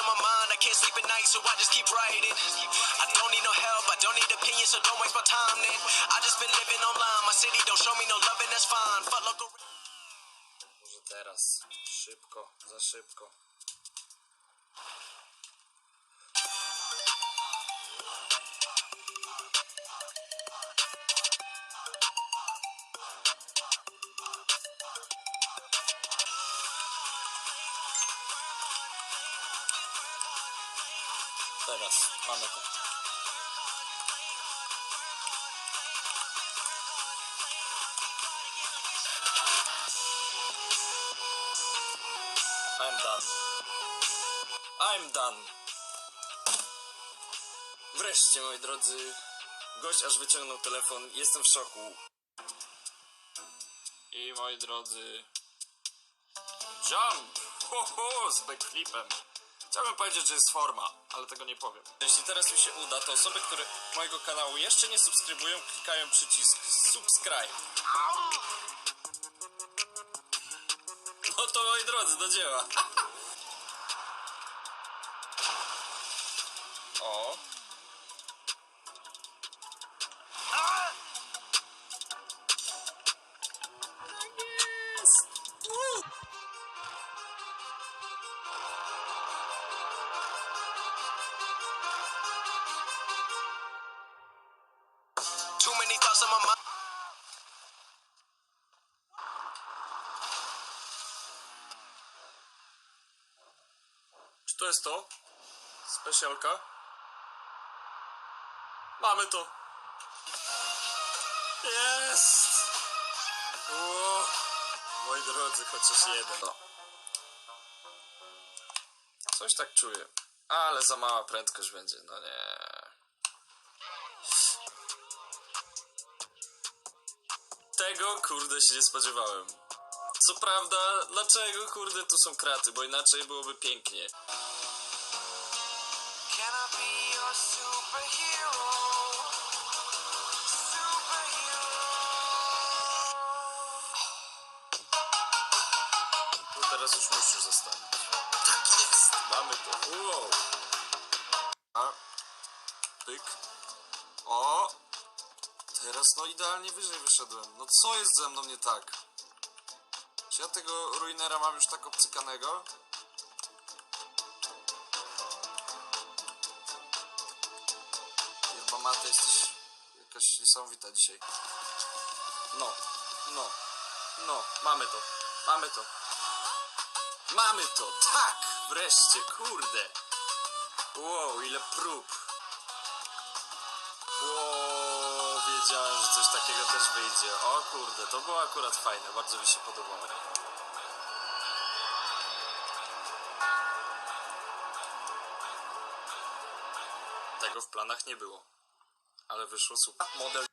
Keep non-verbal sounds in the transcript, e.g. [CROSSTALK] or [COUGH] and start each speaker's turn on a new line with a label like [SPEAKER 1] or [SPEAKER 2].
[SPEAKER 1] on my mind. I can't sleep at night, so I just keep writing. I don't need no help, I don't need opinions, so don't waste my time then. I just been living online. My city don't show me no love, and that's fine. Fuck local.
[SPEAKER 2] Teraz. Szybko, za szybko. Teraz mamy to. I'm done. I'm done. Wreszcie, moi drodzy, gość aż wyciągnął telefon. Jestem w szoku. I moi drodzy, jump! Ho, ho, z backflipem. Chciałbym powiedzieć, że jest forma, ale tego nie powiem. Jeśli teraz mi się uda, to osoby, które mojego kanału jeszcze nie subskrybują, klikają przycisk subscribe. No to moi drodzy, do dzieła. [LAUGHS]
[SPEAKER 1] Too many thoughts on my mind.
[SPEAKER 2] Czy to jest to? Specjalka? Mamy to! Jest! O, moi drodzy, chociaż jeden. No. Coś tak czuję. Ale za mała prędkość będzie, no nie. Tego kurde się nie spodziewałem. Co prawda, dlaczego kurde tu są kraty, bo inaczej byłoby pięknie. Tu teraz już musisz zostawić. Tak jest! Mamy to. Wow! A. Pyk. O! Teraz no idealnie wyżej wyszedłem. No co jest ze mną nie tak? Czy ja tego ruinera mam już tak obcykanego? Yerba mate jesteś jakaś niesamowita dzisiaj. No, no, no, mamy to, mamy to. Mamy to, tak! Wreszcie, kurde! Wow, ile prób! Wiedziałem, że coś takiego też wyjdzie. O kurde, to było akurat fajne, bardzo mi się podobało. Tego w planach nie było, ale wyszło super. Model